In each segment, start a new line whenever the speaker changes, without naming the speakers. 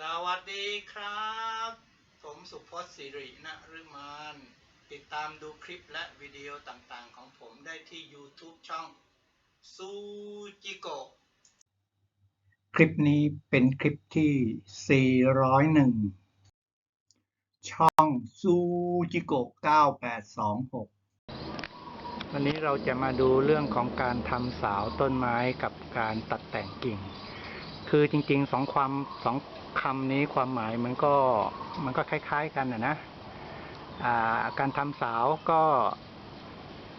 สวัสดีครับ ผมสุพจน์สิรินฤมานติดตามดูคลิปและวิดีโอต่างๆ ของผมได้ที่ YouTube ช่องซูจิโกะคลิปนี้เป็นคลิปที่ 401 ช่องซูจิโกะ9826 วันนี้เราจะมาดูเรื่องของการทำสาวต้นไม้กับการตัดแต่งกิ่ง คือจริงๆสองความสองคำนี้ความหมายมันก็มันก็คล้ายๆกันนะนะการทำสาวก็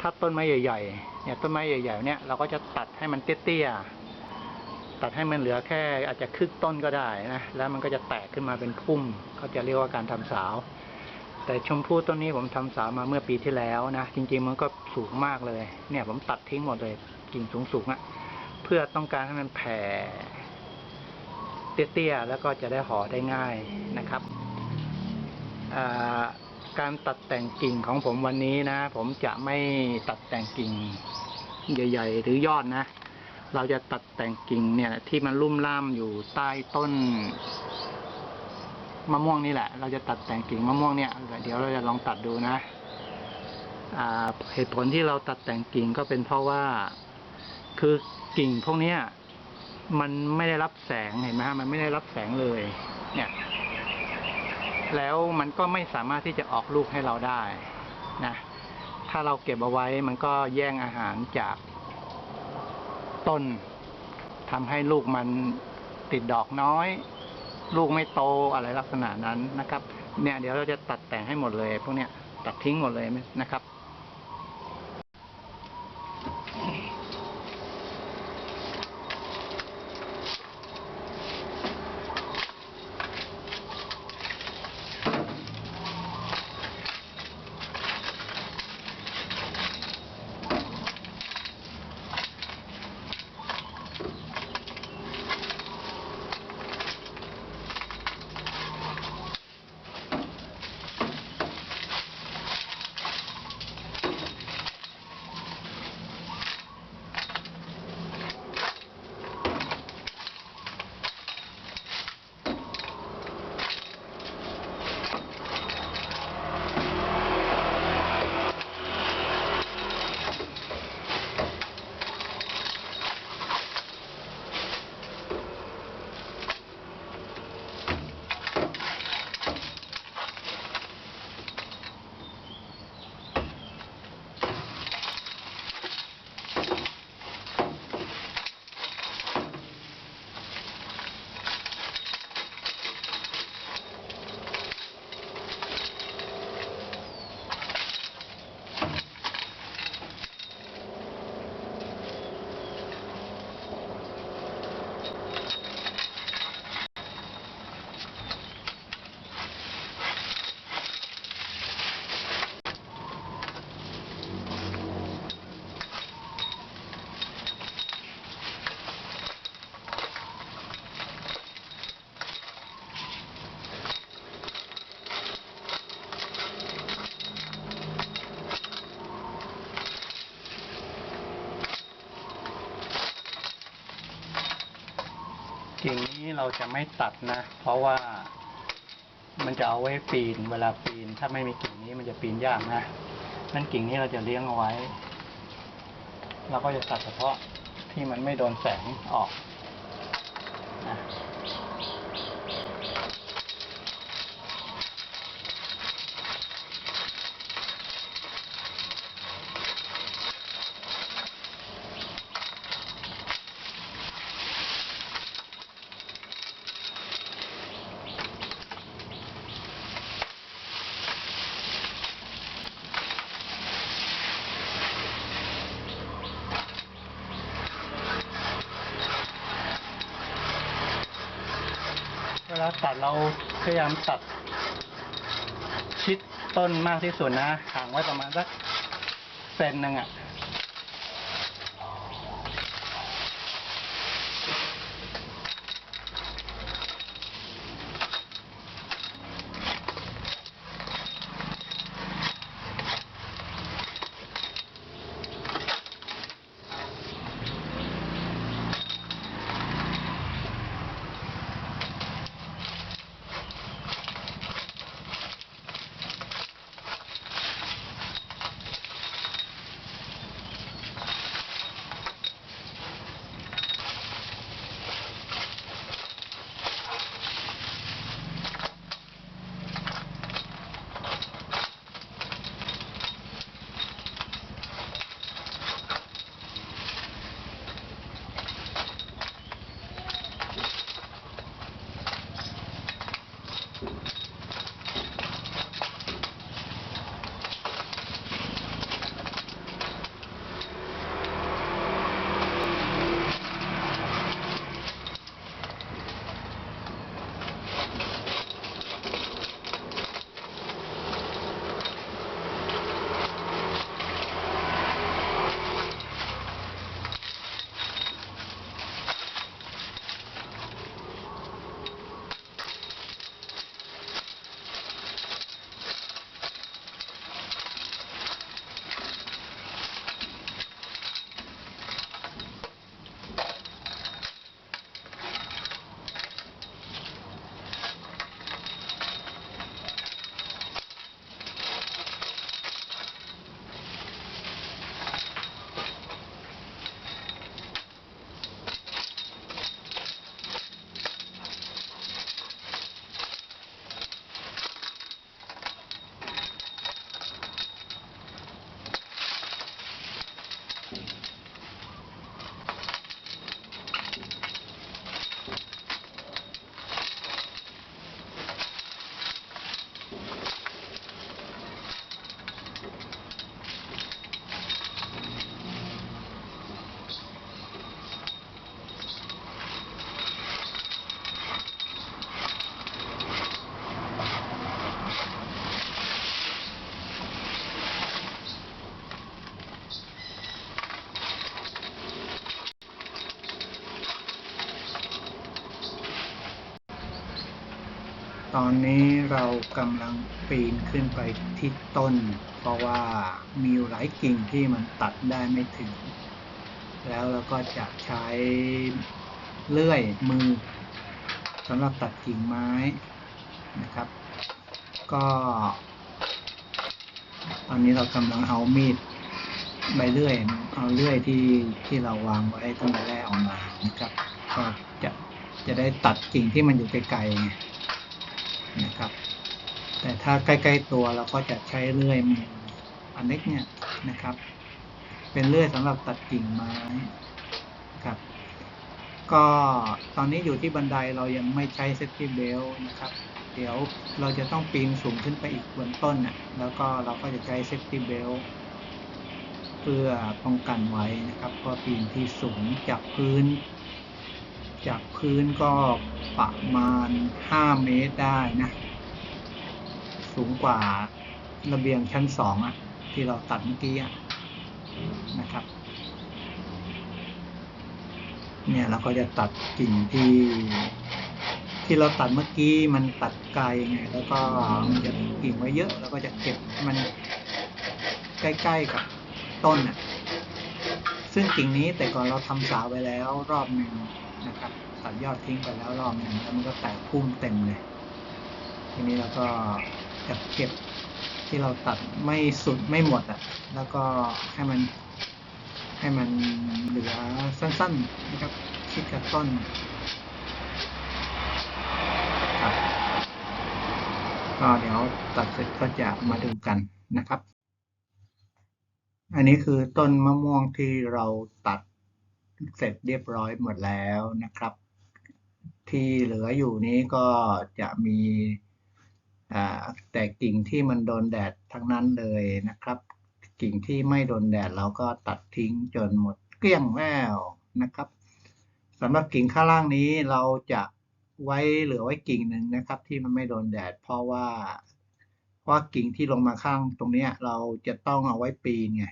ถ้าต้นไม้ใหญ่ๆเนี่ยต้นไม้ใหญ่ๆเนี่ยเราก็จะตัดให้มันเตี้ยๆตัดให้มันเหลือแค่อาจจะครึ่งต้นก็ได้นะแล้วมันก็จะแตกขึ้นมาเป็นพุ่มเขาจะเรียกว่าการทำสาว แต่ชมพู่ต้นนี้ผมทำสาวมาเมื่อปีที่แล้วนะจริงๆมันก็สูงมากเลย เนี่ยผมตัดทิ้งหมดเลยกิ่งสูงๆอะ่ะเพื่อต้องการให้มันแผ่ เตี้ยๆ แล้วก็จะได้ห่อได้ง่ายนะครับ การตัดแต่งกิ่งของผมวันนี้นะ ผมจะไม่ตัดแต่งกิ่งใหญ่ ๆ หรือยอดนะ เราจะตัดแต่งกิ่งเนี่ย ที่มันลุ่มล่ามอยู่ใต้ต้นมะม่วงนี่แหละ เราจะตัดแต่งกิ่งมะม่วงเนี่ย เดี๋ยวเราจะลองตัดดูนะเหตุผลที่เราตัดแต่งกิ่งก็เป็นเพราะว่า คือกิ่งพวกนี้ มันไม่ได้รับแสงเห็นไหมฮะมันไม่ได้รับแสงเลย เนี่ย แล้วมันก็ไม่สามารถที่จะออกลูกให้เราได้นะถ้าเราเก็บเอาไว้มันก็แย่งอาหารจากต้นทำให้ลูกมันติดดอกน้อย ลูกไม่โตอะไรลักษณะนั้นนะครับ เนี่ย เดี๋ยวเราจะตัดแต่งให้หมดเลย พวกเนี้ยตัดทิ้งหมดเลยนะครับ เราจะไม่ตัดนะ เพราะว่ามันจะเอาไว้ปีน เวลาปีน ถ้าไม่มีกิ่งนี้มันจะปีนยากนะนั่นกิ่งนี้เราจะเลี้ยงเอาไว้ เราก็จะตัดเฉพาะที่มันไม่โดนแสงออกนะ ลาตัดเราพยายามตัด ชิดต้นมากที่สุดนะห่างไว้ประมาณสักเซนหนึ่งอะ ตอนนี้เรากำลังปีนขึ้นไปที่ต้น เพราะว่ามีอยู่หลายกิ่งที่มันตัดได้ไม่ถึง แล้วเราก็จะใช้เลื่อยมือสำหรับตัดกิ่งไม้นะครับ ก็ ตอนนี้เรากำลังเอามีดใบเลื่อย เอาเลื่อยที่ที่เราวางไว้ตั้งแต่แรกออกมานะครับ ก็จะจะได้ตัดกิ่งที่มันอยู่ไกลๆ นะครับ แต่ถ้าใกล้ๆตัวเราก็จะใช้เลื่อยมืออันเล็กเนี่ยนะครับ เป็นเลื่อยสำหรับตัดกิ่งไม้ครับ ก็ตอนนี้อยู่ที่บันไดเรายังไม่ใช้เซฟตี้เบลนะครับ เดี๋ยวเราจะต้องปีนสูงขึ้นไปอีกบนต้นน่ะแล้วก็เราก็จะใช้เซฟตี้เบลเพื่อป้องกันไว้นะครับก็ปีนที่สูงจากพื้น จากพื้นก็ประมาณ 5 เมตรได้นะ สูงกว่าระเบียงชั้นสองอะที่เราตัดเมื่อกี้อะนะครับ เนี่ยเราก็จะตัดกิ่งที่ ที่เราตัดเมื่อกี้มันตัดไกลไงแล้วก็มันจะมีกิ่งไว้เยอะ แล้วก็จะเก็บมันใกล้ ๆ กับต้นอะซึ่งกิ่งนี้แต่ก่อนเราทำสาไวไปแล้วรอบหนึ่ง นะครับตัดยอดทิ้งไปแล้วรอบหนึ่งแล้วมันก็แตกพุ่มเต็มเลยทีนี้เราก็จะเก็บที่เราตัดไม่สุดไม่หมดอะ แล้วก็ให้มันให้มันเหลือสั้นๆนะครับชิดกับต้นครับก็เดี๋ยวตัดเสร็จก็จะมาดูกันนะครับ อันนี้คือต้นมะม่วงที่เราตัด เสร็จเรียบร้อยหมดแล้วนะครับ ที่เหลืออยู่นี้ก็จะมีอ่าแต่กิ่งที่มันโดนแดดทั้งนั้นเลยนะครับ กิ่งที่ไม่โดนแดดเราก็ตัดทิ้งจนหมดเกลี้ยงแล้วนะครับสำหรับกิ่งข้างล่างนี้เราจะไว้เหลือไว้กิ่งหนึ่งนะครับ ที่มันไม่โดนแดด เพราะว่าเพราะกิ่งที่ลงมาข้างตรงนี้เราจะต้องเอาไว้ปีนไง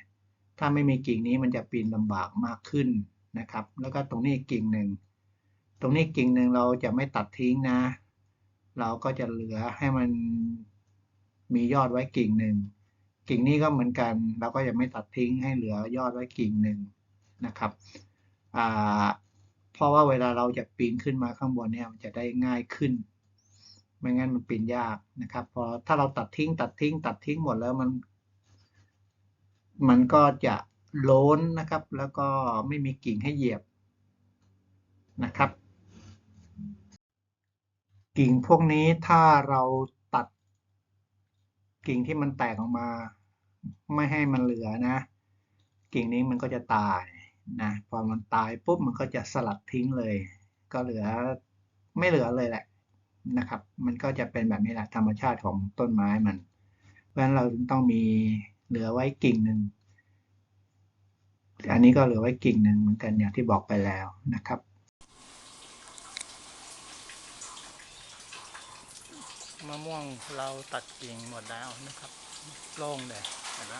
ถ้าไม่มีกิ่งนี้มันจะปีนลำบากมากขึ้น นะครับ แล้วก็ตรงนี้กิ่งหนึ่ง ตรงนี้กิ่งหนึ่งเราจะไม่ตัดทิ้งนะ เราก็จะเหลือให้มันมียอดไว้กิ่งหนึ่ง กิ่งนี้ก็เหมือนกัน เราก็จะไม่ตัดทิ้งให้เหลือยอดไว้กิ่งหนึ่งนะครับเพราะว่าเวลาเราจะปีนขึ้นมาข้างบนเนี่ยมันจะได้ง่ายขึ้น ไม่งั้นมันปีนยากนะครับ พอถ้าเราตัดทิ้งตัดทิ้ง ตัดทิ้งหมดแล้วมัน มันก็จะ โล้นนะครับ แล้วก็ไม่มีกิ่งให้เหยียบนะครับ กิ่งพวกนี้ถ้าเราตัดกิ่งที่มันแตกออกมา ไม่ให้มันเหลือนะ กิ่งนี้มันก็จะตายนะพอมันตายปุ๊บมันก็จะสลัดทิ้งเลย ก็เหลือไม่เหลือเลยแหละนะครับ มันก็จะเป็นแบบนี้แหละธรรมชาติของต้นไม้มัน เพราะฉะนั้นเราต้องมีเหลือไว้กิ่งหนึ่ง นนี้ก็เหลือไว้กิ่งหนึ่งเหมือนกันอย่างที่บอกไปแล้วนะครับ มะม่วงเราตัดกิ่งหมดแล้วนะครับ โล่งเลยเห็นไหม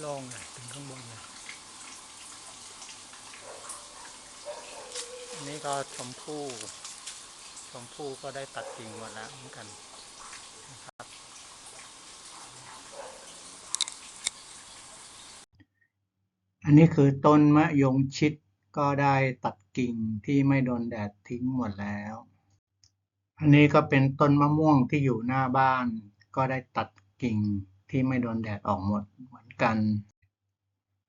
โล่งเลยถึงข้างบนเลยอันนี้ก็ชมพู่ชมพู่ก็ได้ตัดกิ่งหมดแล้วเหมือนกันนะครับ อันนี้คือต้นมะยงชิดก็ได้ตัดกิ่งที่ไม่โดนแดดทิ้งหมดแล้ว อันนี้ก็เป็นต้นมะม่วงที่อยู่หน้าบ้าน ก็ได้ตัดกิ่งที่ไม่โดนแดดออกหมดเหมือนกัน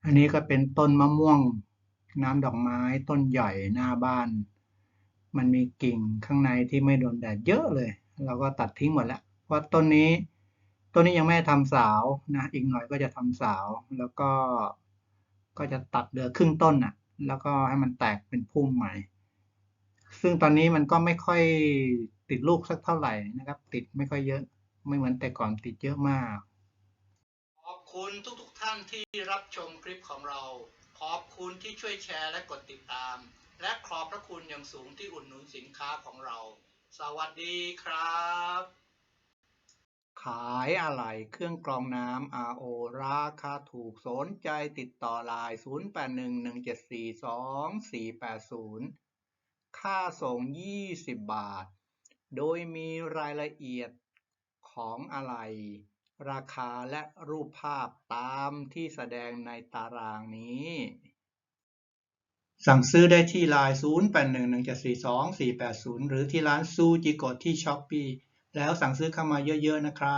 อันนี้ก็เป็นต้นมะม่วง น้ำดอกไม้ต้นใหญ่หน้าบ้าน มันมีกิ่งข้างในที่ไม่โดนแดดเยอะเลย เราก็ตัดทิ้งหมดแล้วเพราต้นนี้ต้นนี้ยังไม่ทำสาวนะ อีกหน่อยก็จะทำสาวแล้วก็ ก็จะตัดเหลือครึ่งต้นอะ แล้วก็ให้มันแตกเป็นพุ่มใหม่ ซึ่งตอนนี้มันก็ไม่ค่อยติดลูกสักเท่าไหร่นะครับ ติดไม่ค่อยเยอะ ไม่เหมือนแต่ก่อนติดเยอะมาก ขอบคุณทุกๆทท่านที่รับชมคลิปของเรา ขอบคุณที่ช่วยแชร์และกดติดตาม และขอบพระคุณอย่างสูงที่อุดหนุนสินค้าของเรา สวัสดีครับ ขายอะไรเครื่องกรองน้ำ RO ราคาถูกสนใจติดต่อไลน์0811742480 ค่าส่ง 20 บาท โดยมีรายละเอียดของอะไหล่ราคาและรูปภาพตามที่แสดงในตารางนี้ สั่งซื้อได้ที่ไลน์0811742480 หรือที่ร้านซูจิโกะที่ช้อปปี้ แล้วสั่งซื้อเข้ามาเยอะๆนะครั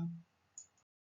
บ